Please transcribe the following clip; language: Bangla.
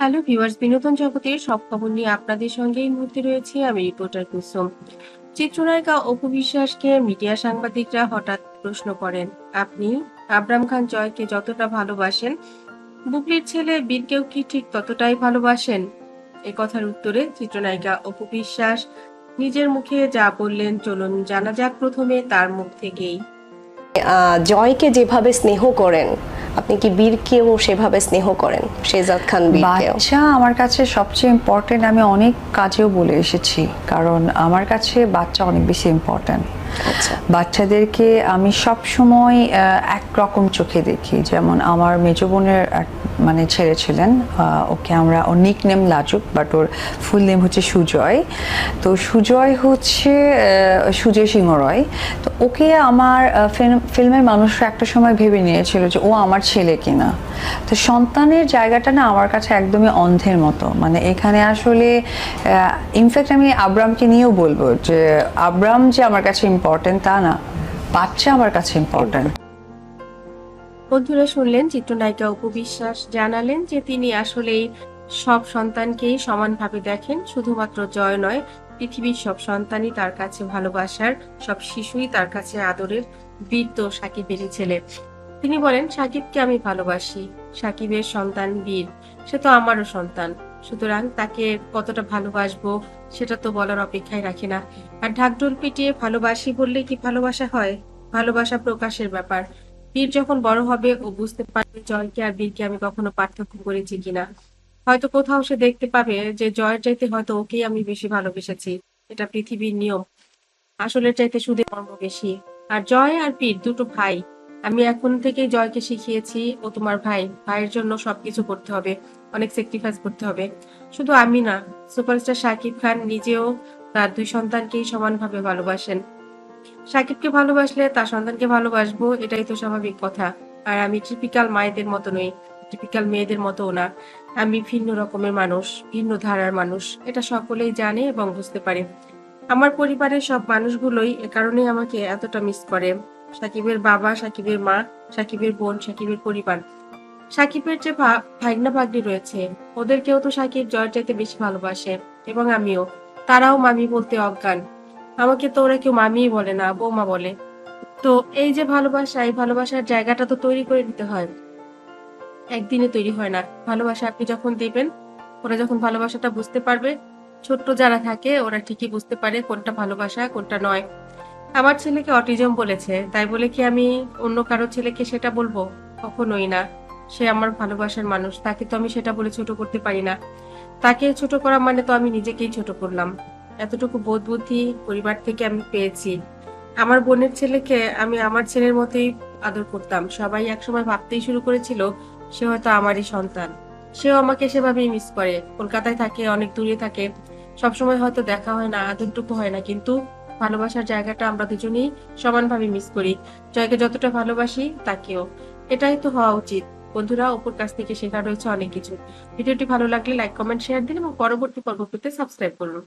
হ্যালো ভিউয়ার্স, বিনোদন জগতের সব খবর নিয়ে আপনাদের সঙ্গে এই মুহূর্তে রয়েছে আমি রিপোর্টার কুসুম। চিত্রনায়িকা অপু বিশ্বাসকে মিডিয়া সাংবাদিকরা হঠাৎ প্রশ্ন করেন, আপনি আবরাম খান জয়কে যতটা ভালোবাসেন, বুবলির ছেলে বীরকেও কি ঠিক ততটাই ভালোবাসেন? এ কথার উত্তরে চিত্রনায়িকা অপু বিশ্বাস নিজের মুখে যা বললেন, চলুন জানা যাক প্রথমে তার মুখ থেকেই। জয়কে যেভাবে স্নেহ করেন আপনি কি বীরকেও সেভাবে স্নেহ করেন? শেজাদ খান বীরকেও। বাচ্চা আমার কাছে সবচেয়ে ইম্পর্টেন্ট আমি অনেক কাজেও বলে এসেছি। কারণ আমার কাছে বাচ্চা অনেক বেশি ইম্পর্টেন্ট আচ্ছা। বাচ্চাদেরকে আমি সব সময় একরকম চোখে দেখি। যেমন আমার মেজ বোনের মানে ছেড়েছিলেন। ওকে আমরা, ওর নিক নেম লাজুক বাট ওর ফুল নেম হচ্ছে সুজয়। তো সুজয় হচ্ছে সুজয় সিংহ রয়। তো ওকে আমার ফিল্ম- ফিল্মের মানুষরা একটা সময় ভেবে নিয়েছিল যে ও আমার ছেলে কিনা। তো সন্তানের জায়গাটা না আমার কাছে একদমই অন্ধের মতো। মানে এখানে আসলে ইনফ্যাক্ট আমি আব্রামকে নিয়েও বলব যে আব্রাম যে আমার কাছে ইম্পর্টেন্ট তা না। বাচ্চা আমার কাছে ইম্পর্টেন্ট বন্ধুরা শুনলেন চিত্রনায়িকা অপু বিশ্বাস জানালেন যে তিনি আসলেই সব সন্তানকেই সমানভাবে দেখেন, শুধুমাত্র জয় নয়, পৃথিবীর সব সন্তানই তার কাছে ভালোবাসার, সব শিশুই তার কাছে আদরের বীর সাকিবেরই ছেলে। তিনি বলেন, সাকিবকে আমি ভালোবাসি, সাকিবের সন্তান বীর, সে তো আমারও সন্তান। সুতরাং তাকে কতটা ভালোবাসবো সেটা তো বলার অপেক্ষায় রাখি না। আর ঢাকঢোল পিটিয়ে ভালোবাসি বললে কি ভালোবাসা হয়? ভালোবাসা প্রকাশের ব্যাপার। বীর যখন বড় হবে, ও বুঝতে পারবে জয়কে আর বীরকে আমি কখনো পার্থক্য করেছি কিনা। হয়তো কোথাও সে দেখতে পাবে যে জয়ের চাইতে হয়তো ওকেই আমি বেশি ভালোবেসেছি। এটা পৃথিবীর নিয়ম। আসলে চাইতে সুদে কর্ম বেশি। আর জয় আর পীর দুটো ভাই। আমি এখন থেকেই জয়কে শিখিয়েছি, ও তোমার ভাই। ভাইয়ের জন্য সবকিছু করতে হবে। অনেক স্যাক্রিফাইস করতে হবে। শুধু আমি না সুপারস্টার শাকিব খান নিজেও তার দুই সন্তানকেই সমানভাবে ভালোবাসেন। সাকিবকে ভালোবাসলে তার সন্তানকে ভালোবাসবো, এটাই তো স্বাভাবিক কথা। আর আমি টিপিক্যাল মায়েদের মতো নই টিপিক্যাল মেয়েদের মতোও না। আমি ভিন্ন রকমের মানুষ, ভিন্ন ধারার মানুষ, এটা সকলেই জানে এবং বুঝতে পারে। আমার পরিবারের সব মানুষগুলোই এ কারণেই আমাকে এতটা মিস করে। সাকিবের বাবা, সাকিবের মা, সাকিবের বোন, সাকিবের পরিবার। সাকিবের যে ভাগ্না ভাগ্নি রয়েছে, ওদেরকেও তো সাকিব জয়ের চাইতে বেশি ভালোবাসে, এবং আমিও। তারাও মামি বলতে অজ্ঞান। আমাকে তো ওরা কেউ মামিই বলে না, বৌমা বলে। তো এই যে ভালোবাসা, এই ভালোবাসার জায়গাটা তো তৈরি করে নিতে হয়। একদিনে তৈরি হয় না। ভালোবাসা আপনি যখন দেবেন, ওরা যখন ভালোবাসাটা বুঝতে পারবে, ছোট্ট যারা থাকে, ওরা ঠিকই বুঝতে পারে কোনটা ভালোবাসা, কোনটা নয়। আমার ছেলেকে অটিজম বলেছে, তাই বলে কি আমি অন্য কারও ছেলেকে সেটা বলব? কখনোই না। সে আমার ভালোবাসার মানুষ, তাকে তো আমি সেটা বলে ছোট করতে পারি না। তাকে ছোট করা মানে তো আমি নিজেকেই ছোট করলাম। এতটুকু বোধ বুদ্ধি পরিবার থেকে আমি পেয়েছি। আমার বোনের ছেলেকে আমি আমার ছেলের মতোই আদর করতাম। সবাই একসময় ভাবতেই শুরু করেছিল, সে হয়তো আমারই সন্তান। সেও আমাকে সেভাবেই মিস করে। কলকাতায় থাকে, অনেক দূরে থাকে। সবসময় হয়তো দেখা হয় না, আদরটুকু হয় না, কিন্তু ভালোবাসার জায়গাটা আমরা দুজনেই সমানভাবে মিস করি। জয়কে যতটা ভালোবাসি, তাকেও। এটাই তো হওয়া উচিত। বন্ধুরা ওপর কাছ থেকে শেখা রয়েছে অনেক কিছু। ভিডিওটি ভালো লাগলে লাইক কমেন্ট শেয়ার দিন এবং পরবর্তী পর্ব পেতে সাবস্ক্রাইব করুন।